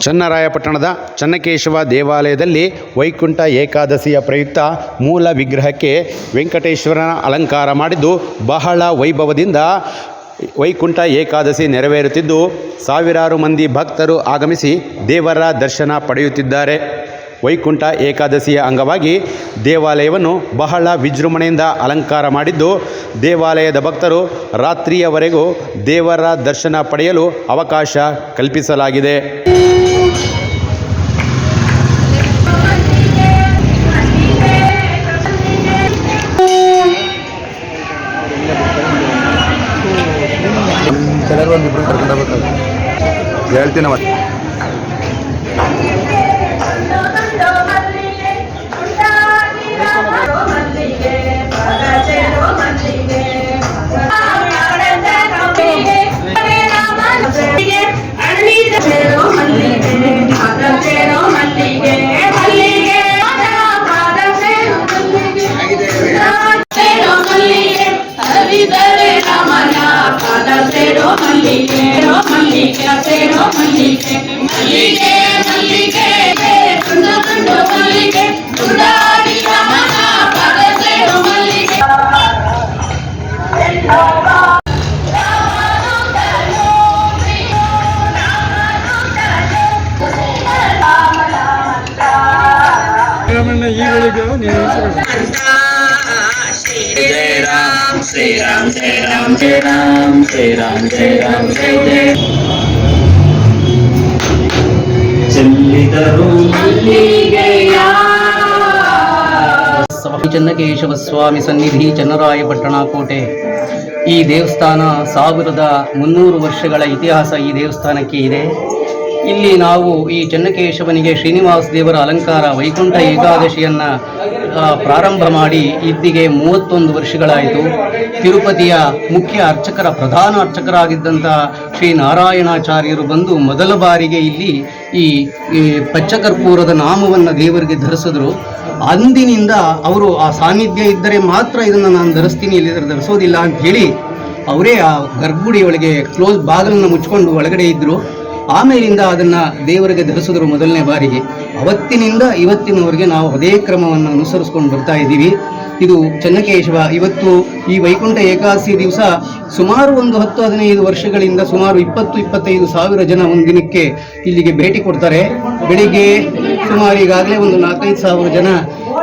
ಚನ್ನರಾಯಪಟ್ಟಣದ ಚನ್ನಕೇಶವ ದೇವಾಲಯದಲ್ಲಿ ವೈಕುಂಠ ಏಕಾದಶಿಯ ಪ್ರಯುಕ್ತ ಮೂಲ ವಿಗ್ರಹಕ್ಕೆ ವೆಂಕಟೇಶ್ವರನ ಅಲಂಕಾರ ಮಾಡಿದ್ದು ಬಹಳ ವೈಭವದಿಂದ ವೈಕುಂಠ ಏಕಾದಶಿ ನೆರವೇರುತ್ತಿದ್ದು ಸಾವಿರಾರು ಮಂದಿ ಭಕ್ತರು ಆಗಮಿಸಿ ದೇವರ ದರ್ಶನ ಪಡೆಯುತ್ತಿದ್ದಾರೆ. ವೈಕುಂಠ ಏಕಾದಶಿಯ ಅಂಗವಾಗಿ ದೇವಾಲಯವನ್ನು ಬಹಳ ವಿಜೃಂಭಣೆಯಿಂದ ಅಲಂಕಾರ ಮಾಡಿದ್ದು ದೇವಾಲಯದ ಭಕ್ತರು ರಾತ್ರಿಯವರೆಗೂ ದೇವರ ದರ್ಶನ ಪಡೆಯಲು ಅವಕಾಶ ಕಲ್ಪಿಸಲಾಗಿದೆ. ಕೆಲವರು ಒಂದು ಇಬ್ಬರು ಕರ್ಕೊಂಡು ಹೋಗ್ಬೇಕಾಗುತ್ತೆ. ಹೇಳ್ತೀನಿ ಮತ್ತೆ. అతేడో మల్లికేడో మల్లికే అతేడో మల్లికే. మల్లికే మల్లికే తుండు తుండు మల్లికే. తుండాడి రమణ పదసేడు మల్లికే. ఈ వెళ్ళిగా నేను ಮಲ್ಲಿಗೆ ಸ್ವಾಮಿ ಚನ್ನಕೇಶವ ಸ್ವಾಮಿ ಸನ್ನಿಧಿ ಚನ್ನರಾಯಪಟ್ಟಣ ಕೋಟೆ ಈ ದೇವಸ್ಥಾನ ಸಾವಿರದ ಮುನ್ನೂರು ವರ್ಷಗಳ ಇತಿಹಾಸ ಈ ದೇವಸ್ಥಾನಕ್ಕೆ ಇದೆ. ಇಲ್ಲಿ ನಾವು ಈ ಚನ್ನಕೇಶವನಿಗೆ ಶ್ರೀನಿವಾಸ ದೇವರ ಅಲಂಕಾರ ವೈಕುಂಠ ಏಕಾದಶಿಯನ್ನ ಪ್ರಾರಂಭ ಮಾಡಿ ಇದ್ದಿಗೆ ಮೂವತ್ತೊಂದು ವರ್ಷಗಳಾಯಿತು. ತಿರುಪತಿಯ ಮುಖ್ಯ ಅರ್ಚಕರ, ಪ್ರಧಾನ ಅರ್ಚಕರಾಗಿದ್ದಂಥ ಶ್ರೀ ನಾರಾಯಣಾಚಾರ್ಯರು ಬಂದು ಮೊದಲ ಬಾರಿಗೆ ಇಲ್ಲಿ ಈ ಪಚ್ಚಕರ್ಪೂರದ ನಾಮವನ್ನು ದೇವರಿಗೆ ಧರಿಸಿದ್ರು. ಅಂದಿನಿಂದ ಅವರು ಆ ಸಾನ್ನಿಧ್ಯ ಇದ್ದರೆ ಮಾತ್ರ ಇದನ್ನು ನಾನು ಧರಿಸ್ತೀನಿ, ಇಲ್ಲಿದ್ರೆ ಧರಿಸೋದಿಲ್ಲ ಅಂತ ಹೇಳಿ ಅವರೇ ಆ ಗರ್ಭಗುಡಿ ಒಳಗೆ ಕ್ಲೋಸ್ ಬಾಗಿಲನ್ನು ಮುಚ್ಕೊಂಡು ಒಳಗಡೆ ಇದ್ದರು ಆಮೇಲಿಂದ ಅದನ್ನು ದೇವರಿಗೆ ಧರಿಸಿದ್ರು ಮೊದಲನೇ ಬಾರಿಗೆ ಅವತ್ತಿನಿಂದ ಇವತ್ತಿನವರೆಗೆ ನಾವು ಅದೇ ಕ್ರಮವನ್ನು ಅನುಸರಿಸ್ಕೊಂಡು ಬರ್ತಾ ಇದ್ದೀವಿ. ಇದು ಚನ್ನಕೇಶವ, ಇವತ್ತು ಈ ವೈಕುಂಠ ಏಕಾದಶಿ ದಿವಸ ಸುಮಾರು ಒಂದು ಹತ್ತು ಹದಿನೈದು ವರ್ಷಗಳಿಂದ ಸುಮಾರು ಇಪ್ಪತ್ತು, ಇಪ್ಪತ್ತೈದು ಸಾವಿರ ಜನ ಒಂದು ದಿನಕ್ಕೆ ಇಲ್ಲಿಗೆ ಭೇಟಿ ಕೊಡ್ತಾರೆ. ಬೆಳಿಗ್ಗೆ ಸುಮಾರು ಈಗಾಗಲೇ ಒಂದು ನಾಲ್ಕೈದು ಸಾವಿರ ಜನ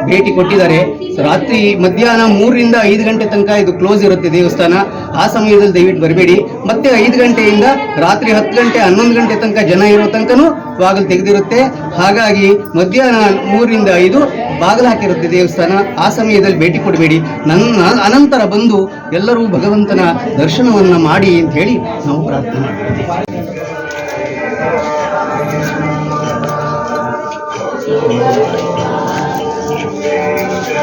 ಭೇಟಿ ಕೊಟ್ಟಿದ್ದಾರೆ. ರಾತ್ರಿ ಮಧ್ಯಾಹ್ನ ಮೂರರಿಂದ ಐದು ಗಂಟೆ ತನಕ ಇದು ಕ್ಲೋಸ್ ಇರುತ್ತೆ ದೇವಸ್ಥಾನ. ಆ ಸಮಯದಲ್ಲಿ ದಯವಿಟ್ಟು ಬರಬೇಡಿ. ಮತ್ತೆ ಐದು ಗಂಟೆಯಿಂದ ರಾತ್ರಿ ಹತ್ತು ಗಂಟೆ, ಹನ್ನೊಂದು ಗಂಟೆ ತನಕ ಜನ ಇರೋ ತನಕನೂ ಬಾಗಿಲು ತೆಗೆದಿರುತ್ತೆ. ಹಾಗಾಗಿ ಮಧ್ಯಾಹ್ನ ಮೂರರಿಂದ ಐದು ಬಾಗಿಲು ಹಾಕಿರುತ್ತೆ ದೇವಸ್ಥಾನ. ಆ ಸಮಯದಲ್ಲಿ ಭೇಟಿ ಕೊಡಬೇಡಿ. ನನ್ನ ಅನಂತರ ಬಂದು ಎಲ್ಲರೂ ಭಗವಂತನ ದರ್ಶನವನ್ನು ಮಾಡಿ ಅಂತ ಹೇಳಿ ನಾವು ಪ್ರಾರ್ಥನೆ ಮಾಡ್ತೀವಿ.